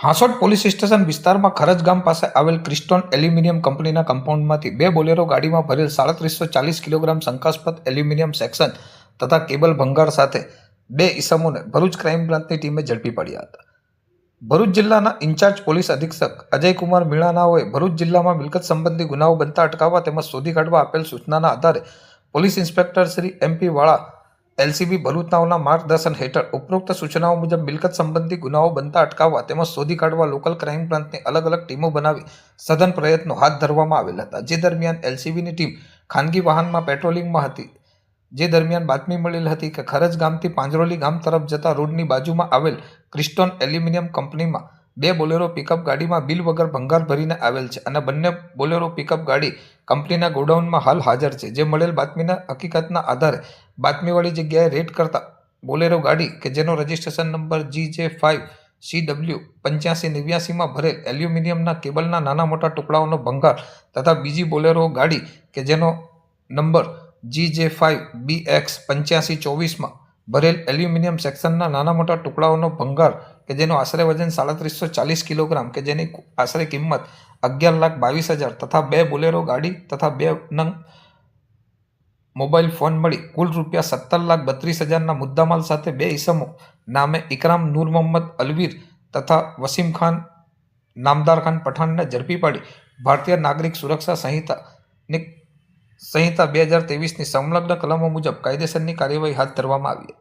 Hansot police station વિસ્તારમાં ખરજ ગામ પાસે આવેલ ક્રિસ્ટોન એલ્યુમિનિયમ કંપનીના કમ્પાઉન્ડમાંથી બે બોલેરો ગાડીમાં ભરેલ સાડત્રીસો ચાલીસ કિલોગ્રામ શંકાસ્પદ એલ્યુમિનિયમ સેક્શન તથા કેબલ ભંગાર સાથે બે ઇસમોને ભરૂચ ક્રાઇમ બ્રાન્ચની ટીમે ઝડપી પડ્યા હતા. ભરૂચ જિલ્લાના ઇન્ચાર્જ પોલીસ અધિક્ષક અજયકુમાર મીણાનાઓએ ભરૂચ જિલ્લામાં મિલકત સંબંધી ગુનાઓ બનતા અટકાવવા તેમજ શોધી કાઢવા આપેલ સૂચનાના આધારે police inspector Shri M P Vala LCB ભરૂચનાઓના માર્ગદર્શન હેઠળ ઉપરોક્ત સૂચનાઓ મુજબ મિલકત સંબંધી ગુનાઓ બનતા અટકાવવા તેમજ શોધી કાઢવા લોકલ ક્રાઇમ બ્રાન્ચની અલગ અલગ ટીમો બનાવી સઘન પ્રયત્નો હાથ ધરવામાં આવેલા હતા. જે દરમિયાન એલસીબીની ટીમ ખાનગી વાહનમાં પેટ્રોલિંગમાં હતી. જે દરમિયાન બાતમી મળેલ હતી કે ખરજ ગામથી પાંજરોલી ગામ તરફ જતા રોડની બાજુમાં આવેલ ક્રિસ્ટોન એલ્યુમિનિયમ કંપનીમાં બે બોલેરો પિકઅપ ગાડીમાં બિલ વગર ભંગાર ભરીને આવેલ છે અને બંને બોલેરો પિકઅપ ગાડી કંપનીના ગોડાઉનમાં હાલ હાજર છે, જે મળેલ બાતમીના હકીકતના આધારે બાતમીવાળી જગ્યાએ રેડ કરતા બોલેરો ગાડી કે જેનો રજિસ્ટ્રેશન નંબર જી જે ફાઇવ સી ડબલ્યુ પંચ્યાસી નેવ્યાસીમાં ભરેલ એલ્યુમિનિયમના કેબલના નાના મોટા ટુકડાઓનો ભંગાર તથા બીજી બોલેરો ગાડી કે જેનો નંબર જી જે ફાઇવ બી એક્સ પંચ્યાસી ચોવીસમાં ભરેલ એલ્યુમિનિયમ સેક્શનના નાના મોટા ટુકડાઓનો ભંગાર કે જેનું આશરે વજન સાડત્રીસો ચાલીસ કિલોગ્રામ, કે જેની આશરે કિંમત અગિયાર લાખ બાવીસ હજાર તથા બે બોલેરો ગાડી તથા બે નંગ મોબાઈલ ફોન મળી કુલ રૂપિયા સત્તર લાખ બત્રીસ હજારના મુદ્દામાલ સાથે બે ઈસમો નામે ઇકરામ નૂર મોહમ્મદ અલવીર તથા વસીમ ખાન, નામદાર ખાન પઠાણને ઝડપી પાડી. ભારતીય નાગરિક સુરક્ષા સંહિતાની સંહિતા બે હજાર ત્રેવીસની સંલગ્ન કલમો મુજબ કાયદેસરની કાર્યવાહી હાથ ધરવામાં આવી.